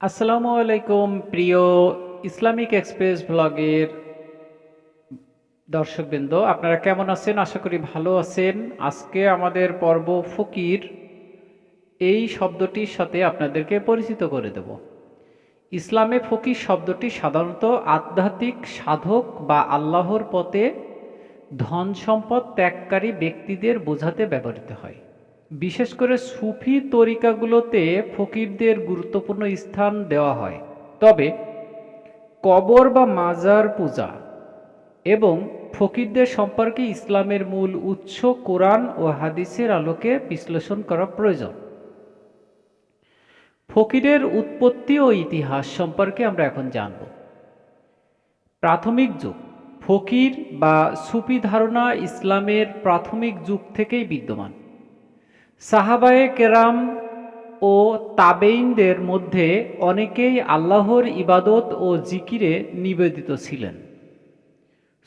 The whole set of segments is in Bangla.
আসসালামু আলাইকুম প্রিয় ইসলামিক এক্সপ্রেস ব্লগের দর্শকবৃন্দ, আপনারা কেমন আছেন? আশা করি ভালো আছেন। আজকে আমাদের পর্ব ফকির, এই শব্দটির সাথে আপনাদেরকে পরিচিত করে দেব। ইসলামে ফকির শব্দটি সাধারণত আধ্যাত্মিক সাধক বা আল্লাহর পথে ধন সম্পদ ত্যাগকারী ব্যক্তিদের বোঝাতে ব্যবহৃত হয়। বিশেষ করে সুফি তরিকাগুলোতে ফকিরদের গুরুত্বপূর্ণ স্থান দেওয়া হয়। তবে কবর বা মাজার পূজা এবং ফকিরদের সম্পর্কে ইসলামের মূল উৎস কোরআন ও হাদিসের আলোকে বিশ্লেষণ করা প্রয়োজন। ফকিরের উৎপত্তি ও ইতিহাস সম্পর্কে আমরা এখন জানব। প্রাথমিক যুগ, ফকির বা সুফি ধারণা ইসলামের প্রাথমিক যুগ থেকেই বিদ্যমান। সাহাবায়ে কেরাম ও তাবেইনদের মধ্যে অনেকেই আল্লাহর ইবাদত ও জিকিরে নিবেদিত ছিলেন।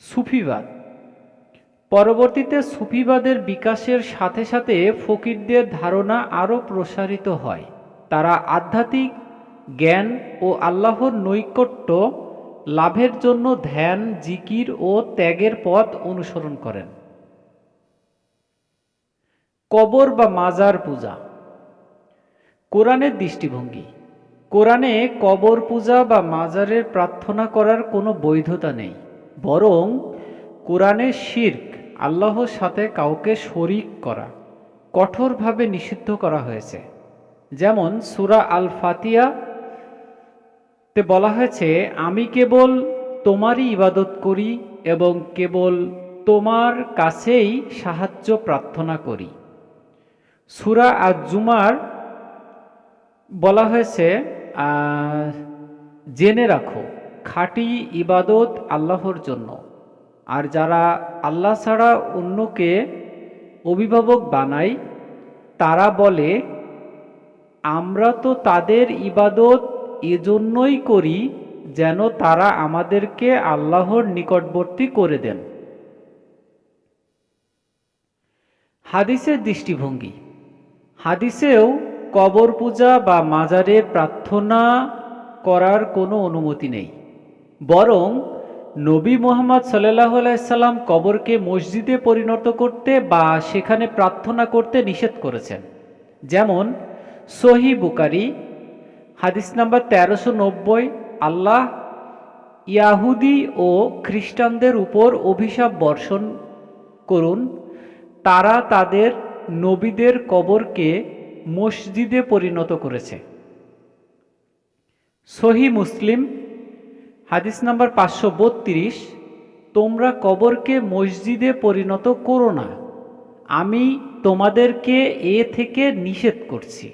সুফিবাদ। পরবর্তীতে সুফিবাদের বিকাশের সাথে সাথে ফকিরদের ধারণা আরও প্রসারিত হয়। তারা আধ্যাত্মিক জ্ঞান ও আল্লাহর নৈকট্য লাভের জন্য ধ্যান, জিকির ও ত্যাগের পথ অনুসরণ করেন। কবর বা মাজার পূজা। কোরআনের দৃষ্টিভঙ্গি। কোরআনে কবর পূজা বা মাজারের প্রার্থনা করার কোনো বৈধতা নেই। বরং কোরআনে শির্ক, আল্লাহর সাথে কাউকে শরিক করা, কঠোরভাবে নিষিদ্ধ করা হয়েছে। যেমন সুরা আল ফাতিয়া তে বলা হয়েছে, আমি কেবল তোমারই ইবাদত করি এবং কেবল তোমার কাছেই সাহায্য প্রার্থনা করি। সুরা আর জুমার বলা হয়েছে জেনে রাখো, খাঁটি ইবাদত আল্লাহর জন্য। আর যারা আল্লাহ ছাড়া অন্যকে অভিভাবক বানায়, তারা বলে, আমরা তো তাদের ইবাদত এজন্যই করি যেন তারা আমাদেরকে আল্লাহর নিকটবর্তী করে দেন। হাদিসের দৃষ্টিভঙ্গি হাদিসেও কবর পূজা বা মাজারে প্রার্থনা করার কোনো অনুমতি নেই। বরং নবী মোহাম্মদ সাল্লাহ আলাইসাল্লাম কবরকে মসজিদে পরিণত করতে বা সেখানে প্রার্থনা করতে নিষেধ করেছেন। যেমন সহি বুকারি হাদিস নাম্বার তেরোশো নব্বই, আল্লাহ ইয়াহুদি ও খ্রিস্টানদের উপর অভিশাপ বর্ষণ করুন, তারা তাদের নবীদের কবরকে মসজিদে পরিণত করেছে। সহি মুসলিম, হাদিস নাম্বার পাঁচশো বত্রিশ, তোমরা কবরকে মসজিদে পরিণত করো না, আমি তোমাদেরকে এ থেকে নিষেধ করছি।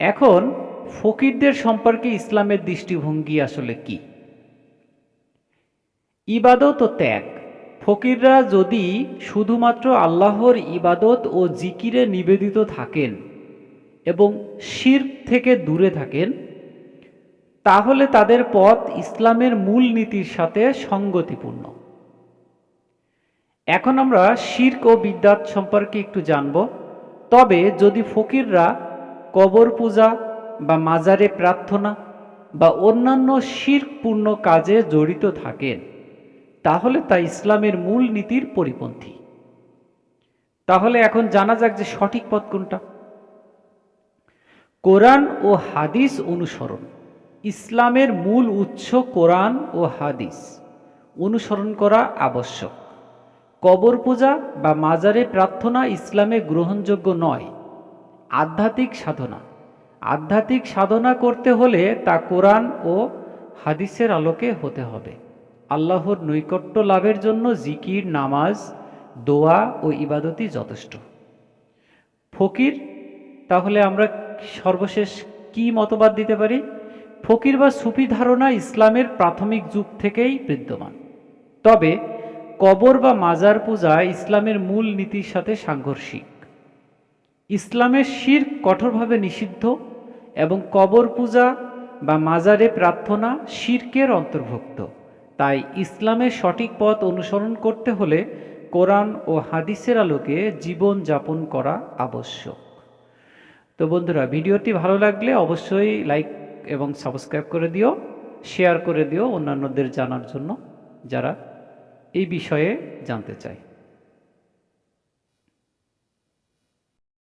এখন ফকিরদের সম্পর্কে ইসলামের দৃষ্টিভঙ্গি আসলে কি? ইবাদত ও ত্যাগ। ফকিররা যদি শুধুমাত্র আল্লাহর ইবাদত ও জিকিরে নিবেদিত থাকেন এবং শির থেকে দূরে থাকেন, তাহলে তাদের পথ ইসলামের মূল নীতির সাথে সঙ্গতিপূর্ণ। এখন আমরা শির্ক ও বিদ্যাত সম্পর্কে একটু জানব। তবে যদি ফকিররা কবর পূজা বা মাজারে প্রার্থনা বা অন্যান্য শিরপূর্ণ কাজে জড়িত থাকেন তাহলে তা ইসলামের মূল নীতির পরিপন্থী। তাহলে এখন জানা যাক যে সঠিক পথ কোনটা। কোরআন ও হাদিস অনুসরণ। ইসলামের মূল উৎস কোরআন ও হাদিস। অনুসরণ করা আবশ্যক। কবর পূজা বা মাজারে প্রার্থনা ইসলামে গ্রহণযোগ্য নয়। আধ্যাত্মিক সাধনা। আধ্যাত্মিক সাধনা করতে হলে তা কোরআন ও হাদিসের আলোকে হতে হবে। আল্লাহর নৈকট্য লাভের জন্য জিকির, নামাজ, দোয়া ও ইবাদতই যথেষ্ট। ফকির, তাহলে আমরা সর্বশেষ কি মতবাদ দিতে পারি? ফকির বা সুফি ধারণা ইসলামের প্রাথমিক যুগ থেকেই বিদ্যমান। তবে কবর বা মাজার পূজা ইসলামের মূল নীতির সাথে সাংঘর্ষিক। ইসলামের শির কঠোরভাবে নিষিদ্ধ এবং কবর পূজা বা মাজারে প্রার্থনা শির্কের অন্তর্ভুক্ত। তাই ইসলামের সঠিক পথ অনুসরণ করতে হলে কোরআন ও হাদিসের আলোকে জীবন যাপন করা আবশ্যক। তো বন্ধুরা, ভিডিওটি ভালো লাগলে অবশ্যই লাইক এবং সাবস্ক্রাইব করে দিও, শেয়ার করে দিও অন্যান্যদের জানার জন্য যারা এই বিষয়ে জানতে চায়।